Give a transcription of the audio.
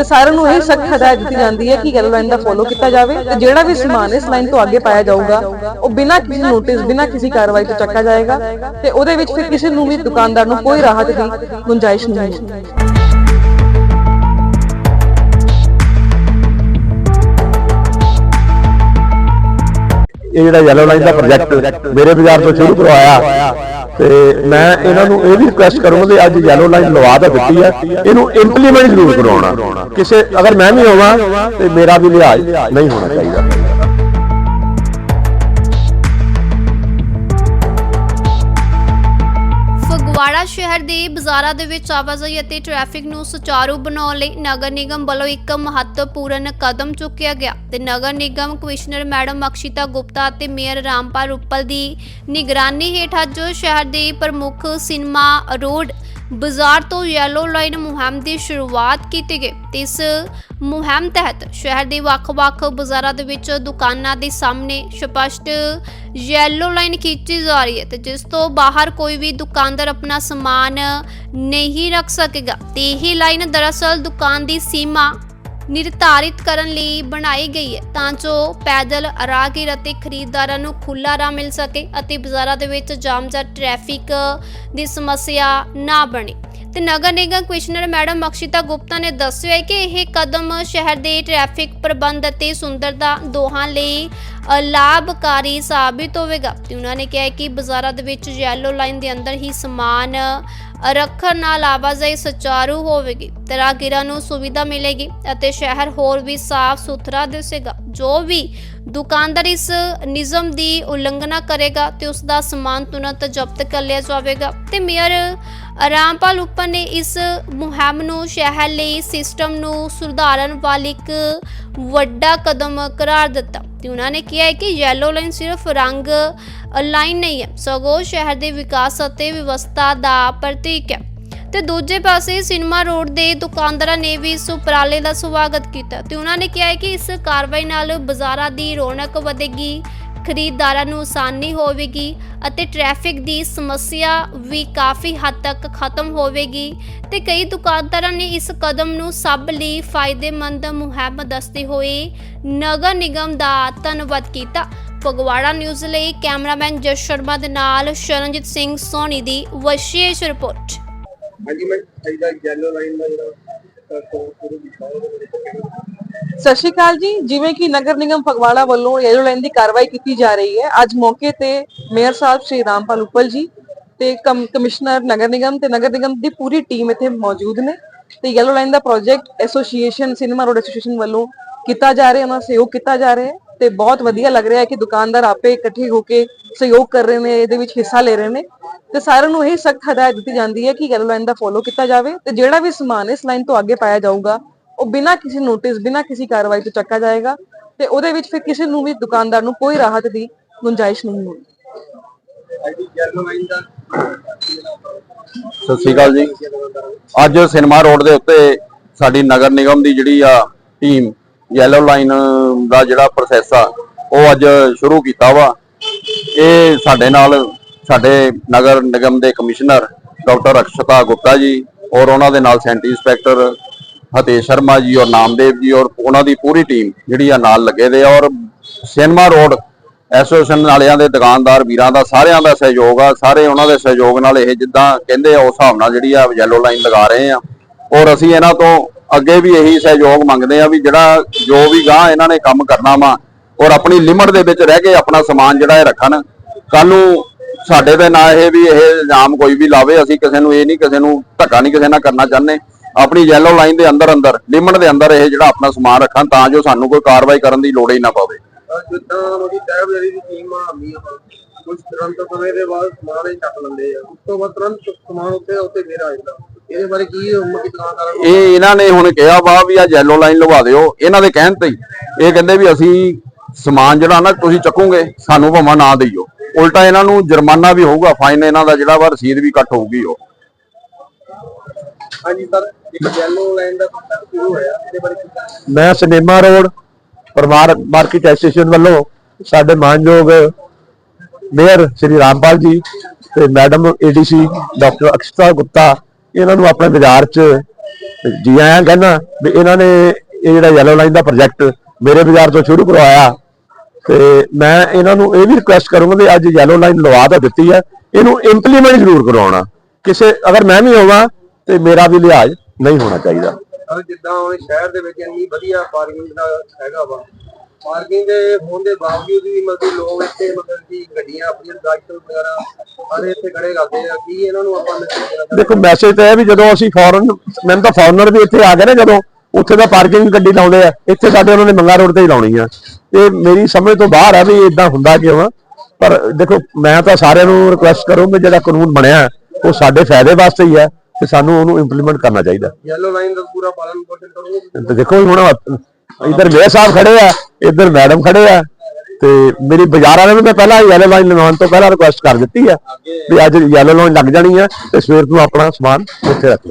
ਤੇ ਸਾਰਿਆਂ ਨੂੰ ਇਹ ਸਖਤ ਹਦਾਇਤ ਦਿੱਤੀ ਜਾਂਦੀ ਹੈ ਕਿ ਯੈਲੋ ਲਾਈਨ ਦਾ ਫੋਲੋ ਕੀਤਾ ਜਾਵੇ ਤੇ ਜਿਹੜਾ ਵੀ ਸਮਾਨ ਇਸ ਲਾਈਨ ਤੋਂ ਅੱਗੇ ਪਾਇਆ ਜਾਊਗਾ ਉਹ ਬਿਨਾਂ ਕਿਸੇ ਨੋਟਿਸ ਬਿਨਾਂ ਕਿਸੇ ਕਾਰਵਾਈ ਤੋਂ ਚੱਕਾ ਜਾਏਗਾ ਤੇ ਉਹਦੇ ਵਿੱਚ ਫਿਰ ਕਿਸੇ ਨੂੰ ਵੀ ਦੁਕਾਨਦਾਰ ਨੂੰ ਕੋਈ ਰਾਹਤ ਦੀ ਗੁੰਜਾਇਸ਼ ਨਹੀਂ ਹੈ ਇਹ ਜਿਹੜਾ ਯੈਲੋ ਲਾਈਨ ਦਾ ਪ੍ਰੋਜੈਕਟ ਮੇਰੇ ਬਾਜ਼ਾਰ ਤੋਂ ਸ਼ੁਰੂ ਕਰਵਾਇਆ। ਤੇ ਮੈਂ ਇਹਨਾਂ ਨੂੰ ਇਹ ਵੀ ਰਿਕੁਐਸਟ ਕਰੂੰਗਾ ਕਿ ਅੱਜ ਯੈਲੋ ਲਾਈਨ ਲਵਾ ਤਾਂ ਦਿੱਤੀ ਹੈ ਇਹਨੂੰ ਇੰਪਲੀਮੈਂਟ ਜ਼ਰੂਰ ਕਰਵਾਉਣਾ ਕਿਸੇ ਅਗਰ ਮੈਂ ਵੀ ਹੋਵਾਂ ਤੇ ਮੇਰਾ ਵੀ ਲਿਹਾਜ਼ ਨਹੀਂ ਹੋਣਾ ਚਾਹੀਦਾ। ਫਗਵਾੜਾ ਸ਼ਹਿਰ ਦੇ ਬਾਜ਼ਾਰਾਂ ਦੇ ਵਿੱਚ ਆਵਾਜਾਈ ਅਤੇ ਟ੍ਰੈਫਿਕ ਨੂੰ ਸੁਚਾਰੂ ਬਣਾਉਣ ਲਈ ਨਗਰ ਨਿਗਮ ਵੱਲੋਂ ਇੱਕ ਮਹੱਤਵਪੂਰਨ ਕਦਮ ਚੁੱਕਿਆ ਗਿਆ ਤੇ ਨਗਰ ਨਿਗਮ ਕਮਿਸ਼ਨਰ ਮੈਡਮ ਅਕਸ਼ਿਤਾ ਗੁਪਤਾ ਅਤੇ ਮੇਅਰ ਰਾਮਪਾਲ ਉੱਪਲ ਦੀ ਨਿਗਰਾਨੀ ਹੇਠ ਅੱਜ ਸ਼ਹਿਰ ਦੇ ਪ੍ਰਮੁੱਖ ਸਿਨੇਮਾ ਰੋਡ ਬਾਜ਼ਾਰ ਤੋਂ ਯੈਲੋ ਲਾਈਨ ਮੁਹਿੰਮ ਦੀ ਸ਼ੁਰੂਆਤ ਕੀਤੀ ਗਈ ਤੇ ਇਸ ਮੁਹਿੰਮ ਤਹਿਤ ਸ਼ਹਿਰ ਦੇ ਵੱਖ-ਵੱਖ ਬਾਜ਼ਾਰਾਂ ਦੇ ਵਿੱਚ ਦੁਕਾਨਾਂ ਦੇ ਸਾਹਮਣੇ ਸਪਸ਼ਟ ਯੈਲੋ ਲਾਈਨ ਖਿੱਚੀ ਜਾ ਰਹੀ ਹੈ ਤੇ ਜਿਸ ਤੋਂ ਬਾਹਰ ਕੋਈ ਵੀ ਦੁਕਾਨਦਾਰ ਆਪਣਾ ਸਮਾਨ ਨਹੀਂ ਰੱਖ ਸਕੇਗਾ। ਤੇ ਇਹ ਲਾਈਨ ਦਰਅਸਲ ਦੁਕਾਨ ਦੀ ਸੀਮਾ ਨਿਰਧਾਰਿਤ ਕਰਨ ਲਈ ਬਣਾਈ ਗਈ ਹੈ ਤਾਂ ਜੋ ਪੈਦਲ ਰਾਹਗੀਰ ਅਤੇ ਖਰੀਦਦਾਰਾਂ ਨੂੰ ਖੁੱਲਾ ਰਾਹ ਮਿਲ ਸਕੇ ਅਤੇ ਬਾਜ਼ਾਰਾਂ ਦੇ ਵਿੱਚ ਜਾਮ ਜਾਂ ਟ੍ਰੈਫਿਕ ਦੀ ਸਮੱਸਿਆ ਨਾ ਬਣੇ। ਤੇ ਨਗਰ ਨਿਗਮ ਕਮਿਸ਼ਨਰ ਮੈਡਮ ਅਕਸ਼ਿਤਾ ਗੁਪਤਾ ਨੇ ਦੱਸਿਆ ਹੈ ਕਿ ਇਹ ਕਦਮ ਸ਼ਹਿਰ ਦੇ ਟ੍ਰੈਫਿਕ ਪ੍ਰਬੰਧ ਅਤੇ ਸੁੰਦਰਤਾ ਦੋਹਾਂ ਲਈ ਲਾਭਕਾਰੀ ਸਾਬਿਤ ਹੋਵੇਗਾ। ਤੇ ਉਹਨਾਂ ਨੇ ਕਿਹਾ ਕਿ ਬਾਜ਼ਾਰਾਂ ਦੇ ਵਿੱਚ ਯੈਲੋ ਲਾਈਨ ਦੇ ਅੰਦਰ ਹੀ ਸਮਾਨ ਰੱਖਣ ਨਾਲ ਆਵਾਜਾਈ ਸੁਚਾਰੂ ਹੋਵੇਗੀ ਤੇ ਨੂੰ ਸੁਵਿਧਾ ਮਿਲੇਗੀ ਅਤੇ ਸ਼ਹਿਰ ਹੋਰ ਵੀ ਸਾਫ਼ ਸੁਥਰਾ ਦਿਸੇਗਾ। ਜੋ ਵੀ ਦੁਕਾਨਦਾਰ ਇਸ ਨਿਯਮ ਦੀ ਉਲੰਘਣਾ ਕਰੇਗਾ ਤੇ ਉਸ ਦਾ ਸਮਾਨ ਤੁਰੰਤ ਜ਼ਬਤ ਕਰ ਲਿਆ ਜਾਵੇਗਾ। ਤੇ ਮੇਅਰ ਰਾਮਪਾਲ ਉੱਪਰ ਨੇ ਇਸ ਮੁਹਿੰਮ ਨੂੰ ਸ਼ਹਿਰ ਲਈ ਸਿਸਟਮ ਨੂੰ ਸੁਧਾਰਨ ਵਾਲੀ ਇੱਕ ਵੱਡਾ ਕਦਮ ਕਰਾਰ ਦਿੱਤਾ। ਤੇ ਉਹਨਾਂ ਨੇ ਕਿਹਾ ਕਿ ਯੈਲੋ ਲਾਈਨ ਸਿਰਫ ਰੰਗ ਲਾਈਨ ਨਹੀਂ ਹੈ। ਸਗੋਂ ਸ਼ਹਿਰ ਦੇ ਵਿਕਾਸ ਅਤੇ ਵਿਵਸਥਾ ਦਾ ਪ੍ਰਤੀਕ ਹੈ। ਤੇ ਦੂਜੇ ਪਾਸੇ ਸਿਨੇਮਾ ਰੋਡ ਦੇ ਦੁਕਾਨਦਾਰਾਂ ਨੇ ਵੀ ਇਸ ਉਪਰਾਲੇ ਦਾ ਸਵਾਗਤ ਕੀਤਾ ਤੇ ਉਹਨਾਂ ਨੇ ਕਿਹਾ ਕਿ ਇਸ ਕਾਰਵਾਈ ਨਾਲ ਬਾਜ਼ਾਰਾਂ ਦੀ ਰੌਣਕ ਵਧੇਗੀ, ਖਰੀਦਦਾਰਾਂ ਨੂੰ ਆਸਾਨੀ ਹੋਵੇਗੀ ਅਤੇ ਟ੍ਰੈਫਿਕ ਦੀ ਸਮੱਸਿਆ ਵੀ ਕਾਫੀ ਹੱਦ ਤੱਕ ਖਤਮ ਹੋਵੇਗੀ ਤੇ ਕਈ ਦੁਕਾਨਦਾਰਾਂ ਨੇ ਇਸ ਕਦਮ ਨੂੰ ਸਭ ਲਈ ਫਾਇਦੇਮੰਦ ਮੁਹਿੰਮ ਦੱਸਦੇ ਹੋਏ ਨਗਰ ਨਿਗਮ ਦਾ ਧੰਨਵਾਦ ਕੀਤਾ। ਫਗਵਾੜਾ ਨਿਊਜ਼ ਲਈ ਕੈਮਰਾਮੈਨ ਜਸ ਸ਼ਰਮਾ ਦੇ ਨਾਲ ਸ਼ਰਨਜੀਤ ਸਿੰਘ ਸੋਨੀ ਦੀ ਵਿਸ਼ੇਸ਼ ਰਿਪੋਰਟ। ਹਾਂਜੀ ਮੈਂ ਚਾਹੀਦਾ ਯੈਲੋ ਲਾਈਨ ਦਾ ਜਿਹੜਾ ਸ਼ੁਰੂ ਕੀਤਾ ਉਹਦੇ ਬਾਰੇ ਸਤਿ ਸ਼੍ਰੀ ਅਕਾਲ ਜੀ। ਜਿਵੇਂ ਕਿ ਨਗਰ ਨਿਗਮ ਫਗਵਾੜਾ ਵੱਲੋਂ ਯੈਲੋ ਲਾਈਨ ਦੀ ਕਾਰਵਾਈ ਕੀਤੀ ਜਾ ਰਹੀ ਹੈ ਅੱਜ ਮੌਕੇ ਤੇ ਮੇਅਰ ਸਾਹਿਬ ਸ਼੍ਰੀ ਰਾਮਪਾਲ ਉਪਲ ਜੀ ਤੇ ਕਮ- ਕਮਿਸ਼ਨਰ ਨਗਰ ਨਿਗਮ ਤੇ ਨਗਰ ਨਿਗਮ ਦੀ ਪੂਰੀ ਟੀਮ ਇੱਥੇ ਮੌਜੂਦ ਨੇ ਤੇ ਯੈਲੋ ਲਾਈਨ ਦਾ project association cinema road association ਵੱਲੋਂ ਕੀਤਾ ਜਾ ਰਿਹਾ ਉਹਨਾਂ ਸਹਿਯੋਗ ਕੀਤਾ ਜਾ ਰਿਹਾ ਹੈ। ਤੇ ਬਹੁਤ ਵਧੀਆ ਲੱਗ ਰਿਹਾ ਹੈ ਕਿ ਦੁਕਾਨਦਾਰ ਆਪੇ ਇਕੱਠੇ ਹੋ ਕੇ ਸਹਿਯੋਗ ਕਰ ਰਹੇ ਨੇ, ਇਹਦੇ ਵਿੱਚ ਹਿੱਸਾ ਲੈ ਰਹੇ ਨੇ। ਤੇ ਸਾਰਿਆਂ ਨੂੰ ਇਹ ਸਖਤ ਹਦਾਇਤ ਦਿੱਤੀ ਜਾਂਦੀ ਹੈ ਕਿ ਯੈਲੋ ਲਾਈਨ ਦਾ ਫੋਲੋ ਕੀਤਾ ਜਾਵੇ ਤੇ ਜਿਹੜਾ ਵੀ ਸਮਾਨ ਇਸ ਲਾਈਨ ਤੋਂ ਅੱਗੇ ਪਾਇਆ ਜਾਊਗਾ, ਉਹ ਬਿਨਾਂ ਕਿਸੇ ਨੋਟਿਸ ਬਿਨਾਂ ਕਿਸੇ ਕਾਰਵਾਈ ਤੋਂ ਚੱਕਾ ਜਾਏਗਾ ਤੇ ਉਹਦੇ ਵਿੱਚ ਫਿਰ ਕਿਸੇ ਨੂੰ ਵੀ ਦੁਕਾਨਦਾਰ ਨੂੰ ਕੋਈ ਰਾਹਤ ਦੀ ਗੁੰਜਾਇਸ਼ ਨਹੀਂ ਹੋਊਗੀ। ਅੱਜ ਸਤਿ ਸ੍ਰੀ ਅਕਾਲ ਜੀ। ਅੱਜ ਸਿਨੇਮਾ ਰੋਡ ਦੇ ਉੱਤੇ ਸਾਡੀ ਨਗਰ ਨਿਗਮ ਦੀ ਜਿਹੜੀ ਆ ਟੀਮ ਯੈਲੋ ਲਾਈਨ ਦਾ ਜਿਹੜਾ ਪ੍ਰੋਸੈਸ ਆ, ਉਹ ਅੱਜ ਸ਼ੁਰੂ ਕੀਤਾ ਵਾ। ਇਹ ਸਾਡੇ ਨਾਲ ਸਾਡੇ ਨਗਰ ਨਿਗਮ ਦੇ ਕਮਿਸ਼ਨਰ ਡਾਕਟਰ ਅਕਸ਼ਤਾ ਗੁਪਤਾ ਜੀ ਔਰ ਉਹਨਾਂ ਦੇ ਨਾਲ ਸੈਂਟੀ ਇੰਸਪੈਕਟਰ ਹਤੇਸ਼ ਸ਼ਰਮਾ ਜੀ ਔਰ ਨਾਮਦੇਵ ਜੀ ਔਰ ਉਹਨਾਂ ਦੀ ਪੂਰੀ ਟੀਮ ਜਿਹੜੀ ਆ ਨਾਲ ਲੱਗੇ ਦੇ ਔਰ ਸਿਨੇਮਾ ਰੋਡ ਐਸੋਸੀਏਸ਼ਨ ਵਾਲਿਆਂ ਦੇ ਦੁਕਾਨਦਾਰ ਵੀਰਾਂ ਦਾ ਸਾਰਿਆਂ ਦਾ ਸਹਿਯੋਗ ਆ, ਸਾਰੇ ਉਹਨਾਂ ਦੇ ਸਹਿਯੋਗ ਨਾਲ ਇਹ ਜਿੱਦਾਂ ਕਹਿੰਦੇ ਆ, ਉਸ ਹਿਸਾਬ ਨਾਲ ਜਿਹੜੀ ਆ ਯੈਲੋ ਲਾਈਨ ਲਗਾ ਰਹੇ ਆ। ਔਰ ਅਸੀਂ ਇਹਨਾਂ ਤੋਂ ਅੱਗੇ ਵੀ ਇਹੀ ਸਹਿਯੋਗ ਮੰਗਦੇ ਆ ਵੀ ਜਿਹੜਾ ਜੋ ਵੀ ਗਾਂ ਇਹਨਾਂ ਨੇ ਕੰਮ ਕਰਨਾ ਵਾ ਔਰ ਆਪਣੀ ਲਿਮਟ ਦੇ ਵਿੱਚ ਰਹਿ ਕੇ ਆਪਣਾ ਸਮਾਨ ਜਿਹੜਾ ਇਹ ਰੱਖਣ ਕੱਲ ਨੂੰ ਸਾਡੇ ਤੇ ਨਾ ਇਹ ਵੀ ਇਹ ਇਲਜ਼ਾਮ ਕੋਈ ਵੀ ਲਾਵੇ, ਅਸੀਂ ਕਿਸੇ ਨੂੰ ਇਹ ਨਹੀਂ, ਕਿਸੇ ਨੂੰ ਧੱਕਾ ਨਹੀਂ ਕਿਸੇ ਨਾਲ ਕਰਨਾ ਚਾਹੁੰਦੇ। ਆਪਣੀ ਯੈਲੋ ਲਾਈਨ ਦੇ ਅੰਦਰ ਅੰਦਰ ਲਿਮਟ ਦੇ ਅੰਦਰ ਇਹ ਜਿਹੜਾ ਆਪਣਾ ਸਮਾਨ ਰੱਖਣ ਤਾਂ ਜੋ ਸਾਨੂੰ ਕੋਈ ਕਾਰਵਾਈ ਕਰਨ ਦੀ ਲੋੜ ਹੀ ਨਾ ਪਵੇ। ਜਿੱਦਾਂ ਉਹਦੀ ਤਹਿਬ ਦੀ ਟੀਮ ਆਉਂਦੀ ਆ ਕੁਝ ਤੁਰੰਤ ਸਮੇਂ ਦੇ ਬਾਅਦ ਸਮਾਨ ਹੀ ਚੱਕ ਲੈਂਦੇ ਆ। ਉਸ ਤੋਂ ਬਾਅਦ ਤੁਰੰਤ ਸਮਾਨ ਉੱਤੇ ਉੱਤੇ ਫੇਰ ਆ ਜਾਂਦਾ। ਇਹਦੇ ਬਾਰੇ ਕੀ ਮੱਕੀ ਦੁਕਾਨਦਾਰਾਂ ਨੂੰ ਇਹ ਇਹਨਾਂ ਨੇ ਹੁਣ ਕਿਹਾ ਵਾ ਵੀ ਆ ਯੈਲੋ ਲਾਈਨ ਲਵਾ ਦਿਓ। ਇਹਨਾਂ ਦੇ ਕਹਿਣ ਤੇ ਹੀ। ਇਹ ਕਹਿੰਦੇ ਵੀ ਅਸੀਂ ਸਮਾਨ ਜਿਹੜਾ ਨਾ ਤੁਸੀਂ ਚੱਕੋਗੇ ਸਾਨੂੰ ਭਾਵੇਂ ਨਾ ਦਈਓ। ਉਲਟਾ ਇਹਨਾਂ ਨੂੰ ਜੁਰਮਾਨਾ ਵੀ ਹੋਊਗਾ ਫਾਈਨ ਇਹਨਾਂ ਦਾ ਜਿਹੜਾ ਵਾ ਰਸੀਦ ਵੀ ਕੱਟ ਹੋਊਗੀ ਉਹ। ਹਾਂਜੀ ਸਰ ਇੱਕ ਯੈਲੋ ਲਾਈਨ ਦਾ ਕੰਸੈਪਟ ਸ਼ੁਰੂ ਹੋਇਆ ਇਹਦੇ ਬਾਰੇ ਕੀ ਕਹਿਣਾ? ਮੈਂ ਸਿਨੇਮਾ ਰੋਡ ਪਰਿਵਾਰ ਮਾਰਕੀਟ ਐਸੋਸੀਏਸ਼ਨ ਵੱਲੋਂ ਸਾਡੇ ਮਾਨਯੋਗ ਮੇਅਰ ਸ਼੍ਰੀ ਰਾਮਪਾਲ ਜੀ ਤੇ madam ADC doctor Akshata Gupta ਇਹਨਾਂ ਨੂੰ ਆਪਣੇ ਬਾਜ਼ਾਰ 'ਚ ਜੀ ਆਇਆਂ ਕਹਿੰਦਾ ਵੀ ਇਹਨਾਂ ਨੇ ਇਹ ਜਿਹੜਾ ਯੈਲੋ ਲਾਈਨ ਦਾ ਪ੍ਰੋਜੈਕਟ ਮੇਰੇ ਬਾਜ਼ਾਰ ਤੋਂ ਸ਼ੁਰੂ ਕਰਵਾਇਆ। ਤੇ ਮੈਂ ਇਹਨਾਂ ਨੂੰ ਇਹ ਵੀ ਰਿਕੁਐਸਟ ਕਰੂੰਗਾ ਵੀ ਅੱਜ ਯੈਲੋ ਲਾਈਨ ਲਵਾ ਤਾਂ ਦਿੱਤੀ ਹੈ ਇਹਨੂੰ ਇੰਪਲੀਮੈਂਟ ਜ਼ਰੂਰ ਕਰਵਾਉਣਾ। ਕਿਸੇ ਅਗਰ ਮੈਂ ਵੀ ਹੋਵਾਂ ਤੇ ਮੇਰਾ ਵੀ ਲਿਹਾਜ਼ ਨਹੀਂ ਹੋਣਾ ਚਾਹੀਦਾ। ਜਿੱਦਾਂ ਹੁਣ ਸ਼ਹਿਰ ਦੇ ਵਿੱਚ ਇੰਨੀ ਵਧੀਆ ਪਾਰਕਿੰਗ ਦਾ ਹੈਗਾ ਵਾ ਪਾਰਕਿੰਗ ਦੇ ਹੋਣ ਦੇ ਬਾਵਜੂਦ ਵੀ ਮਤਲਬ ਲੋਕ ਇੱਥੇ ਮਤਲਬ ਕਿ ਗੱਡੀਆਂ ਆਪਣੀਆਂ ਸਾਈਕਲ ਵਗੈਰਾ ਸਾਰੇ ਇੱਥੇ ਖੜੇ ਕਰਦੇ ਆ ਕੀ ਇਹਨਾਂ ਨੂੰ ਆਪਾਂ ਦੇਖੋ ਮੈਸੇਜ ਤਾਂ ਇਹ ਵੀ ਜਦੋਂ ਅਸੀਂ ਫੋਰਨ ਮੈਨੂੰ ਤਾਂ ਫੋਰਨਰ ਵੀ ਇੱਥੇ ਆ ਗਏ ਨੇ ਜਦੋਂ ਉੱਥੇ ਦਾ ਪਾਰਕਿੰਗ ਗੱਡੀ ਲਾਉਂਦੇ ਆ ਇੱਥੇ ਸਾਡੇ ਉਹਨਾਂ ਨੇ ਮੰਗਾ ਰੋਡ ਤੇ ਹੀ ਲਾਉਣੀ ਆ। ਇਹ ਮੇਰੀ ਸਮਝ ਤੋਂ ਬਾਹਰ ਆ ਵੀ ਇਦਾਂ ਹੁੰਦਾ ਕਿਉਂ ਆ? ਪਰ ਦੇਖੋ ਮੈਂ ਤਾਂ ਸਾਰਿਆਂ ਨੂੰ ਰਿਕੁਐਸਟ ਕਰੂੰ ਵੀ ਜਿਹੜਾ ਕਾਨੂੰਨ ਬਣਿਆ ਉਹ ਸਾਡੇ ਫਾਇਦੇ ਵਾਸਤੇ ਹੀ ਹੈ ਤੇ ਸਾਨੂੰ ਉਹਨੂੰ ਇੰਪਲੀਮੈਂਟ ਕਰਨਾ ਚਾਹੀਦਾ। ਯੈਲੋ ਲਾਈਨ ਦਾ ਪੂਰਾ ਪਾਲਣ ਪੋਸ਼ਣ ਕਰੋਗੇ? ਤੇ ਦੇਖੋ ਹੁਣ ਇਧਰ ਮੇਅਰ ਸਾਹਿਬ ਖੜੇ ਆ ਇੱਧਰ ਮੈਡਮ ਖੜੇ ਆ ਤੇ ਮੇਰੀ ਬਾਜ਼ਾਰ ਵਾਲਿਆਂ ਨੂੰ ਮੈਂ ਪਹਿਲਾਂ ਯੈਲੋ ਲਾਈਨ ਲਗਾਉਣ ਤੋਂ ਪਹਿਲਾਂ ਰਿਕੁਐਸਟ ਕਰ ਦਿੱਤੀ ਆ ਵੀ ਅੱਜ ਯੈਲੋ ਲਾਈਨ ਲੱਗ ਜਾਣੀ ਆ ਤੇ ਸਵੇਰ ਨੂੰ ਆਪਣਾ ਸਮਾਨ ਉੱਥੇ ਰੱਖੋ